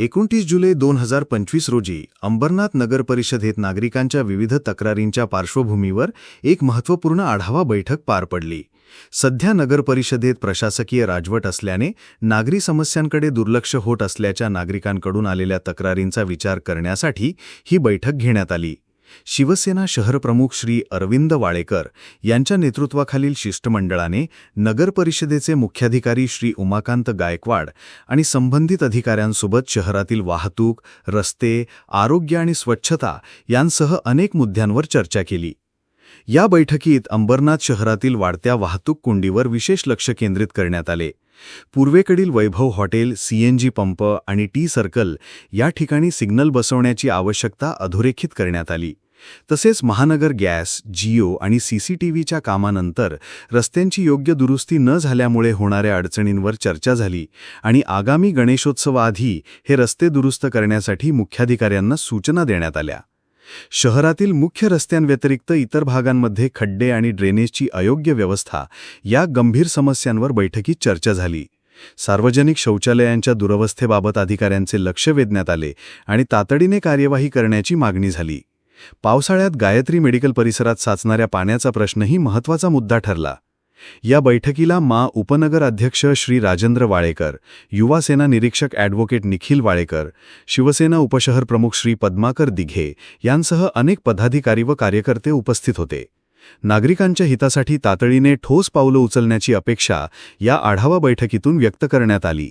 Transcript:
एकोणतीस जुलै दोन हजार पंचवीस रोजी अंबरनाथ नगर परिषदेत नागरिकांच्या विविध तक्रारींच्या पार्श्वभूमीवर एक महत्त्वपूर्ण आढावा बैठक पार पडली. सध्या नगर परिषदेत प्रशासकीय राजवट असल्याने नागरी समस्यांकडे दुर्लक्ष होत असल्याच्या नागरिकांकडून आलेल्या तक्रारींचा विचार करण्यासाठी ही बैठक घेण्यात आली. शिवसेना शहरप्रमुख श्री अरविंद वाळेकर यांच्या नेतृत्वाखालील शिष्टमंडळाने नगर परिषदेचे मुख्याधिकारी श्री उमाकांत गायकवाड आणि संबंधित अधिकाऱ्यांसोबत शहरातील वाहतूक रस्ते आरोग्य आणि स्वच्छता यांसह अनेक मुद्द्यांवर चर्चा केली. या बैठकीत अंबरनाथ शहरातील वाढत्या वाहतूक कोंडीवर विशेष लक्ष केंद्रित करण्यात आले. पूर्वेकडील वैभव हॉटेल सीएनजी पंप आणि टी सर्कल या ठिकाणी सिग्नल बसवण्याची आवश्यकता अधोरेखित करण्यात आली. तसेच महानगर गॅस जिओ आणि सीसीटीव्हीच्या कामानंतर रस्त्यांची योग्य दुरुस्ती न झाल्यामुळे होणाऱ्या अडचणींवर चर्चा झाली आणि आगामी गणेशोत्सवाआधी हे रस्ते दुरुस्त करण्यासाठी मुख्याधिकाऱ्यांना सूचना देण्यात आल्या. शहरातील मुख्य रस्त्यांव्यतिरिक्त इतर भागांमध्ये खड्डे आणि ड्रेनेजची अयोग्य व्यवस्था या गंभीर समस्यांवर बैठकीत चर्चा झाली. सार्वजनिक शौचालयांच्या दुरवस्थेबाबत अधिकाऱ्यांचे लक्ष वेधण्यात आले आणि तातडीने कार्यवाही करण्याची मागणी झाली. पावसाळ्यात गायत्री मेडिकल परिसरात साचणाऱ्या पाण्याचा प्रश्नही महत्त्वाचा मुद्दा ठरला. या बैठकीला मा उपनगर अध्यक्ष श्री राजेंद्र वाळेकर युवा सेना निरीक्षक ॲडव्होकेट निखिल वाळेकर शिवसेना उपशहर प्रमुख श्री पद्माकर दिघे यांसह अनेक पदाधिकारी व कार्यकर्ते उपस्थित होते. नागरिकांच्या हितासाठी तातडीने ठोस पावलं उचलण्याची अपेक्षा या आढावा बैठकीतून व्यक्त करण्यात आली.